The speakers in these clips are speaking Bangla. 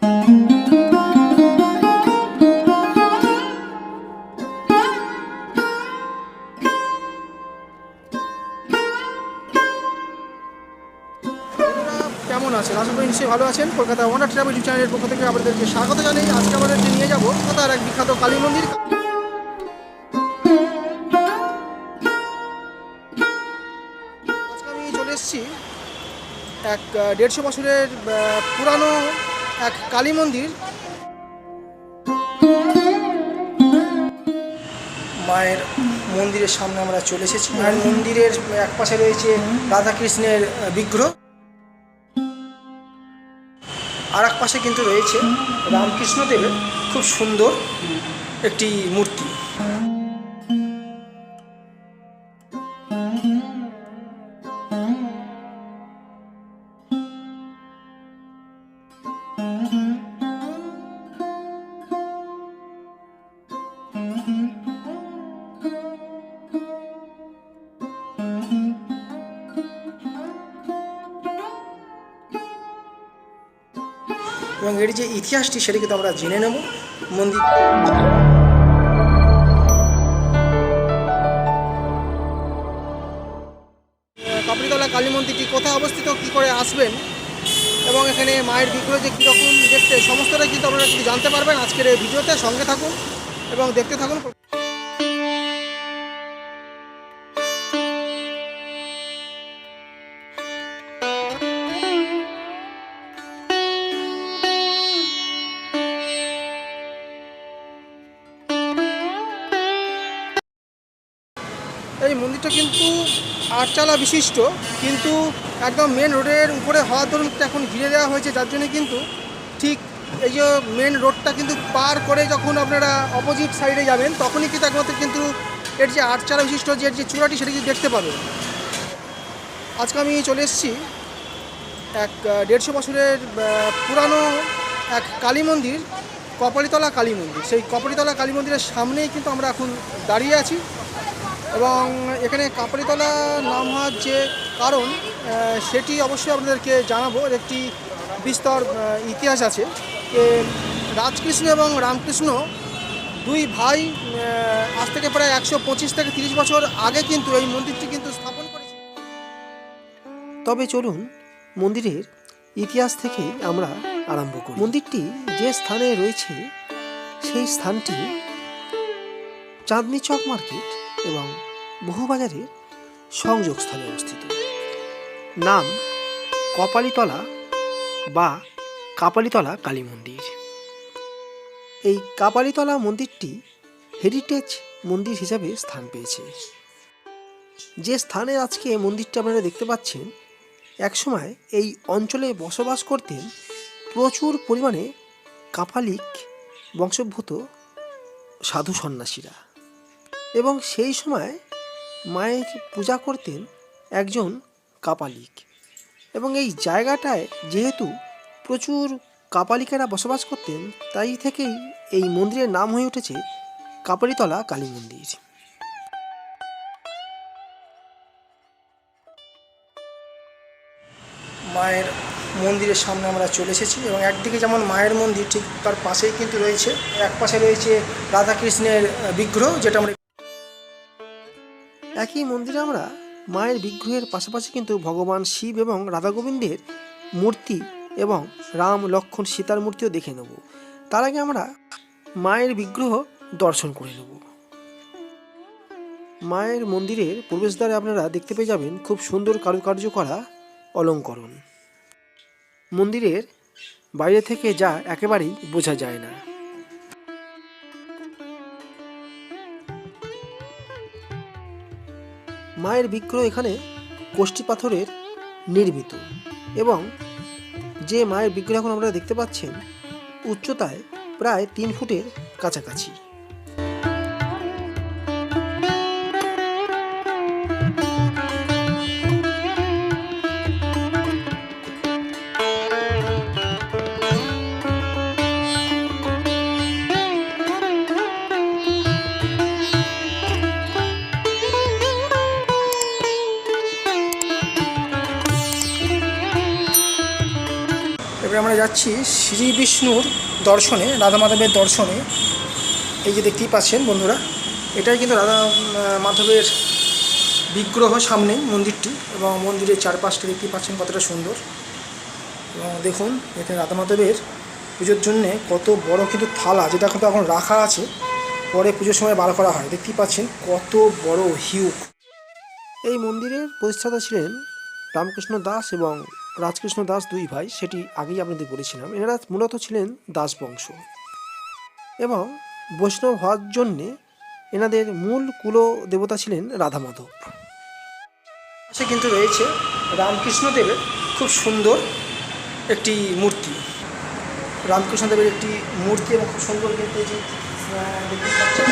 কেমন আছেন? আশা নিশ্চয়ই ভালো আছেন। কলকাতা ওয়ান্ডার ট্রাভেল ইউটিউব চ্যানেলের পক্ষ থেকে আপনাদেরকে স্বাগত জানাই আজকে আমাদেরকে নিয়ে যাব, কলকাতার এক বিখ্যাত কালী মন্দির। আজকে আমি চলে এসেছি এক দেড়শো বছরের পুরানো এক কালী মন্দির। মায়ের মন্দিরের সামনে আমরা চলে এসেছি। মায়ের মন্দিরের এক পাশে রয়েছে রাধাকৃষ্ণের কৃষ্ণের বিগ্রহ। আর এক পাশে কিন্তু রয়েছে রামকৃষ্ণদেবের খুব সুন্দর একটি মূর্তি। এর যে ইতিহাসটি সেটিকে কিন্তু আমরা জেনে নেব। মন্দির কাপড়িতলা কালী মন্দিরটি কোথায় অবস্থিত, কি করে আসবেন, এবং এখানে মায়ের বিগ্রহ যে কীরকম দেখতে, সমস্তটাই কিন্তু আপনারা কিন্তু জানতে পারবেন আজকের এই ভিডিওতে। সঙ্গে থাকুন এবং দেখতে থাকুন। আটচালা বিশিষ্ট, কিন্তু একদম মেন রোডের উপরে হওয়ার দরুন এখন ঘিরে দেওয়া হয়েছে, যার জন্য কিন্তু ঠিক এই যে মেন রোডটা কিন্তু পার করে যখন আপনারা অপোজিট সাইডে যাবেন, তখনই কিন্তু একমাত্র কিন্তু এর যে আটচালা বিশিষ্ট যে যে চূড়াটি সেটা দেখতে পাবেন। আজকে আমি চলে এসেছি এক দেড়শো বছরের পুরানো এক কালী মন্দির, কপালীতলা কালী মন্দির। সেই কপালীতলা কালী মন্দিরের সামনেই কিন্তু আমরা এখন দাঁড়িয়ে আছি। এবং এখানে কাপালিতলা নাম হওয়ার যে কারণ সেটি অবশ্যই আপনাদেরকে জানাব। এর একটি বিস্তর ইতিহাস আছে রাজকৃষ্ণ এবং রামকৃষ্ণ দুই ভাই আজ থেকে প্রায় একশো পঁচিশ থেকে তিরিশ বছর আগে কিন্তু এই মন্দিরটি কিন্তু স্থাপন করেছে। তবে চলুন মন্দিরের ইতিহাস থেকে আমরা আরম্ভ করি। মন্দিরটি যে স্থানে রয়েছে, সেই স্থানটি চাঁদনি চক মার্কেট এবং বহুবাজারের সংযোগস্থলে অবস্থিত। নাম কপালিতলা বা কাপালিতলা কালী মন্দির। এই কাপালিতলা মন্দিরটি হেরিটেজ মন্দির হিসাবে স্থান পেয়েছে। যে স্থানে আজকে মন্দিরটা আপনারা দেখতে পাচ্ছেন, একসময় এই অঞ্চলে বসবাস করতেন প্রচুর পরিমাণে কাপালিক বংশোদ্ভূত সাধু সন্ন্যাসীরা। এবং সেই সময় মায়ের পূজা করতেন একজন কাপালিক। এবং এই জায়গাটায় যেহেতু প্রচুর কাপালিকেরা বসবাস করতেন, তাই থেকেই এই মন্দিরের নাম হয়ে উঠেছে কাপালিতলা কালী মন্দির। মায়ের মন্দিরের সামনে আমরা চলে এসেছি এবং একদিকে যেমন মায়ের মন্দির ঠিক তার পাশেই কিন্তু রয়েছে, এক পাশে রয়েছে রাধাকৃষ্ণের বিগ্রহ যেটা আমরা একই মন্দিরে আমরা মায়ের বিগ্রহের পাশাপাশি কিন্তু ভগবান শিব এবং রাধা গোবিন্দের মূর্তি এবং রাম লক্ষ্মণ সীতার মূর্তিও দেখে নেব। তার আগে আমরা মায়ের বিগ্রহ দর্শন করে নেব। মায়ের মন্দিরের প্রবেশদ্বারে আপনারা দেখতে পেয়ে যাবেন খুব সুন্দর কারুকার্য করা অলঙ্করণ। মন্দিরের বাইরে থেকে যা একেবারেই বোঝা যায় না। মায়ের বিগ্রহ এখানে কোষ্ঠী পাথরের নির্মিত এবং যে মায়ের বিগ্রহ এখন আমরা দেখতে পাচ্ছেন উচ্চতায় প্রায় তিন ফুটের কাছাকাছি। এবারে আমরা যাচ্ছি, শ্রী বিষ্ণুর দর্শনে, রাধা মাধবের দর্শনে। এই যে দেখতেই পাচ্ছেন বন্ধুরা, এটাই কিন্তু রাধা মাধবের বিগ্রহ সামনেই মন্দিরটি এবং মন্দিরের চারপাশটা দেখতেই পাচ্ছেন কতটা সুন্দর। এবং দেখুন এখানে রাধা মাধবের পুজোর জন্যে কত বড় কিন্তু থালা, যেটা কিন্তু এখন রাখা আছে। পরে পুজোর সময় বার করা হয়। দেখতেই পাচ্ছেন কত বড় হিউক। এই মন্দিরের প্রতিষ্ঠাতা ছিলেন রামকৃষ্ণ দাস এবং রাজকৃষ্ণ দাস দুই ভাই, সেটি আগেই আপনাদের বলেছিলাম, এনারা মূলত ছিলেন দাস বংশ। এবং বৈষ্ণব হওয়ার জন্যে এনাদের মূল কুল দেবতা ছিলেন রাধা মাধব পাশে কিন্তু রয়েছে রামকৃষ্ণদেবের খুব সুন্দর একটি মূর্তি। রামকৃষ্ণদেবের একটি মূর্তি এবং খুব সুন্দর কিন্তু যে দেখতে পাচ্ছেন।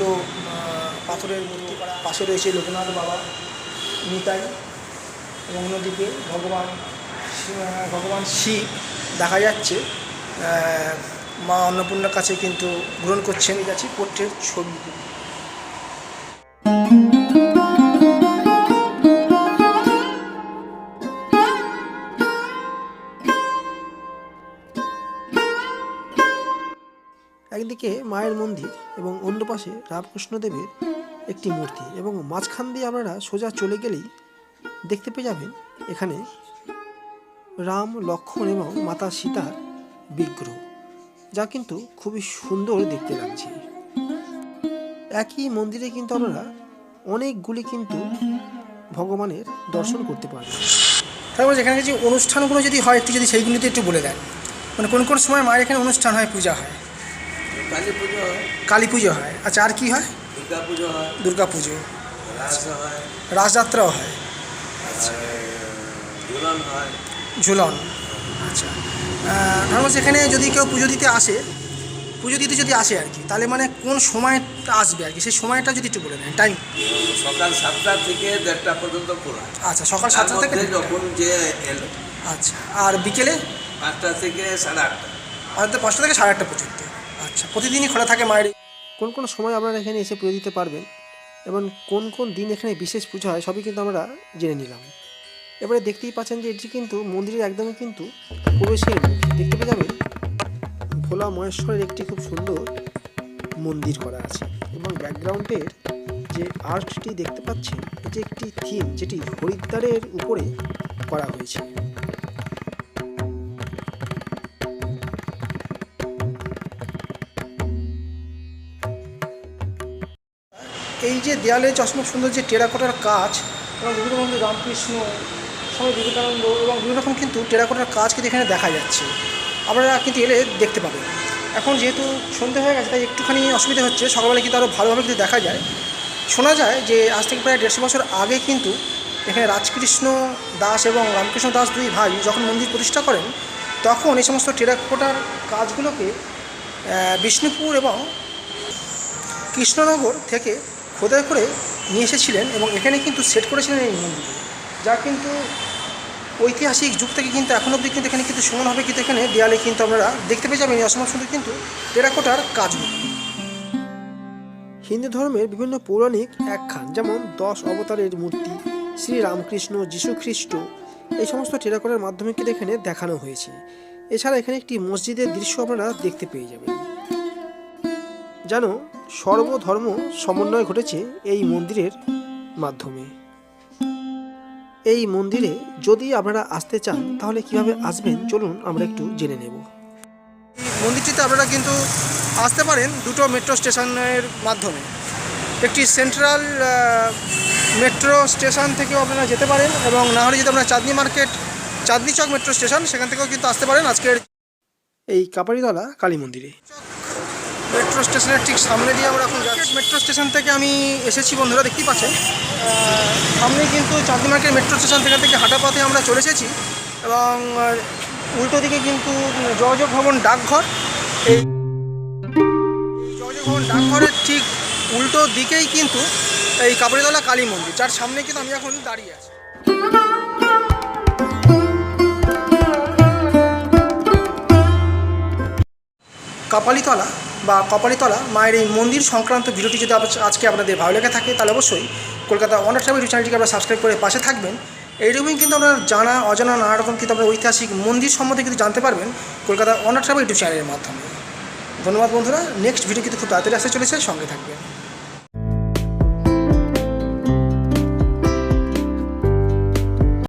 ছোট পাথরের মূর্তি পাশে রয়েছে লোকনাথ বাবা, নিতাই এবং অন্যদিকে ভগবান ভগবান শিব দেখা যাচ্ছে। মা অন্নপূর্ণার কাছে কিন্তু গ্রহণ করছেন যাচ্ছি পোট্রের ছবি। একদিকে মায়ের মন্দির এবং অন্য পাশে রামকৃষ্ণদেবের একটি মূর্তি এবং মাঝখান দিয়ে আপনারা সোজা চলে গেলেই দেখতে পেয়ে যাবেন এখানে রাম, লক্ষ্মণ এবং মাতা সীতার বিগ্রহ, যা কিন্তু খুবই সুন্দর দেখতে লাগছে। একই মন্দিরে কিন্তু আপনারা অনেকগুলি কিন্তু ভগবানের দর্শন করতে পারবেন। তারপর এখানে যে অনুষ্ঠানগুলো যদি হয়, একটু যদি সেইগুলিতে একটু বলে দেন। মানে কোন কোন সময় মায়ের এখানে অনুষ্ঠান হয়, পূজা হয়? কালী পুজো হয়। কালী পুজো হয়। আচ্ছা আর কি হয়? দুর্গা পুজো হয়। দুর্গা পুজো। হয়। রাসযাত্রাও হয়। আর ঝুলন হয়। ঝুলন। আচ্ছা। ধরো সেখানে যদি কেউ পুজো দিতে আসে পুজো দিতে যদি আসে আর কি তাহলে মানে কোন সময়টা আসবে আর কি? সেই সময়টা যদি একটু বলে দেন টাইম সকাল সাতটা থেকে দেড়টা পর্যন্ত খোলা। আচ্ছা সকাল সাতটা থেকে যখন যে এলো। আচ্ছা আর বিকেলে? পাঁচটা থেকে সাড়ে আটটা। আমাদের পাঁচটা থেকে সাড়ে আটটা পর্যন্ত। আচ্ছা প্রতিদিনই খোলা থাকে মায়ের কোন কোন সময় আপনারা এখানে এসে পুজো দিতে পারবেন এবং কোন কোন দিন এখানে বিশেষ পুজো হয় সবই কিন্তু আমরা জেনে নিলাম। এবারে দেখতেই পাচ্ছেন যে এটি কিন্তু মন্দিরের একদমই কিন্তু প্রবেশের দেখতে পেয়ে যাবেন, ভোলা মহেশ্বরের একটি খুব সুন্দর মন্দির করা আছে এবং ব্যাকগ্রাউন্ডের যে আর্টটি দেখতে পাচ্ছেন, এটি একটি থিম যেটি হরিদ্বারের উপরে করা হয়েছে। দেয়ালে চশমা সুন্দর যে টেরাকোটার কাজ এবং বিভিন্ন রামকৃষ্ণ, স্বামী বিবেকানন্দ এবং বিভিন্ন রকম কিন্তু টেরাকোটার কাজ কিন্তু এখানে দেখা যাচ্ছে। আপনারা কিন্তু এলে দেখতে পাবেন। এখন যেহেতু সন্ধে হয়ে গেছে, তাই একটুখানি অসুবিধা হচ্ছে। সকালবেলা কিন্তু আরও ভালোভাবে কিন্তু দেখা যায়। শোনা যায় যে আজ থেকে প্রায় দেড়শো বছর আগে কিন্তু এখানে রাজকৃষ্ণ দাস এবং রামকৃষ্ণ দাস দুই ভাই যখন মন্দির প্রতিষ্ঠা করেন, তখন এই সমস্ত টেরাকোটার কাজগুলোকে বিষ্ণুপুর এবং কৃষ্ণনগর থেকে খোদাই করে নিয়ে এসেছিলেন এবং এখানে কিন্তু সেট করেছিলেন এই মন্দির। যা কিন্তু ঐতিহাসিক যুগ থেকে কিন্তু এখন অবধি কিন্তু এখানে কিন্তু সমান হবে, কিন্তু এখানে দেয়ালে কিন্তু আপনারা দেখতে পেয়ে যাবেন এই অসমান সুন্দর কিন্তু টেরাকোটার কাজগুলো। হিন্দু ধর্মের বিভিন্ন পৌরাণিক একখান, যেমন দশ অবতারের মূর্তি শ্রী রামকৃষ্ণ যীশু খ্রিস্ট এই সমস্ত টেরাকোটার মাধ্যমে কিন্তু এখানে দেখানো হয়েছে। এছাড়া এখানে একটি মসজিদের দৃশ্য আপনারা দেখতে পেয়ে যাবেন। যেন সর্বধর্ম সমন্বয় ঘটেছে এই মন্দিরের মাধ্যমে। এই মন্দিরে যদি আপনারা আসতে চান তাহলে কীভাবে আসবেন? চলুন আমরা একটু জেনে নেব। মন্দিরটিতে আপনারা কিন্তু আসতে পারেন দুটো মেট্রো স্টেশনের মাধ্যমে। একটি সেন্ট্রাল মেট্রো স্টেশন থেকেও আপনারা যেতে পারেন এবং না হলে যদি আপনারা Chandni market Chandni Chowk metro station সেখান থেকেও কিন্তু আসতে পারেন আজকের এই কাপাড়িতলা কালী মন্দিরে। মেট্রো স্টেশনের ঠিক সামনে দিয়ে আমরা এখন যাচ্ছি। মেট্রো স্টেশন থেকে আমি এসেছি, বন্ধুরা দেখতেই পাচ্ছেন। সামনে কিন্তু চাঁদনি মার্কেট মেট্রো স্টেশন থেকে থেকে হাঁটা পথে আমরা চলে এসেছি এবং উল্টো দিকে কিন্তু যোগাযোগ ভবন ডাকঘর। এই যোগাযোগ ভবন ডাকঘরের ঠিক উল্টো দিকেই কিন্তু এই কাপড়িতলা কালী মন্দির, যার সামনে কিন্তু আমি এখন দাঁড়িয়ে আছি। কপালিতলা বা কপালিতলা মায়ের এই মন্দির সংক্রান্ত ভিডিওটি যদি আজকে আপনাদের ভালো লেগে থাকে, তাহলে অবশ্যই কলকাতা অনার ট্রাভেল চ্যানেলটিকে আপনারা সাবস্ক্রাইব করে পাশে থাকবেন। এইরকমই কিন্তু আপনারা জানা, অজানা, নানা রকম কিন্তু আপনার ঐতিহাসিক মন্দির সম্বন্ধে কিন্তু জানতে পারবেন কলকাতা অনার ট্রাভেল ইউটিউব চ্যানেলের মাধ্যমে। ধন্যবাদ বন্ধুরা, নেক্সট ভিডিও কিন্তু খুব তাড়াতাড়ি আসতে চলেছে, সঙ্গে থাকবেন।